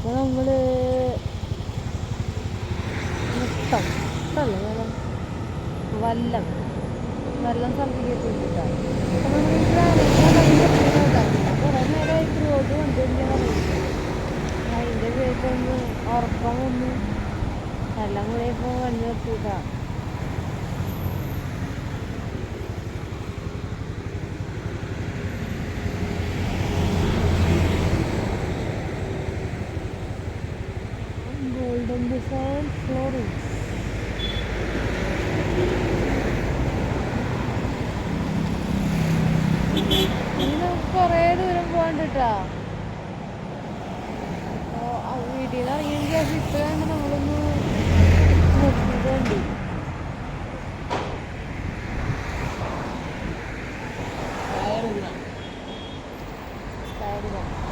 അപ്പോൾ നമ്മൾ മുട്ടം മുട്ടല്ലേ വല്ലം. വല്ലം എത്തിയിട്ടാണ് അപ്പോൾ കുറേ നേരമായിട്ട് റോഡ് കൊണ്ടുവരികയാണ് അതിന്റെ പേരിലൊന്ന് ഉറക്കം ഒന്ന് എല്ലാം കൂടെ ഇപ്പോൾ വണ്ടി നിർത്തിയിട്ടാണ് ഗോൾഡൻ ഡിസൈൻ ഫ്ലോറിങ്സ് ഇനി നമുക്ക് കുറേ ദൂരം പോകണ്ട കേട്ടോ വീട്ടിൽ നിന്ന് ഇപ്പോൾ വേണ്ട നമ്മളൊന്ന് നിർത്തിയിട്ടുണ്ട് ടയർ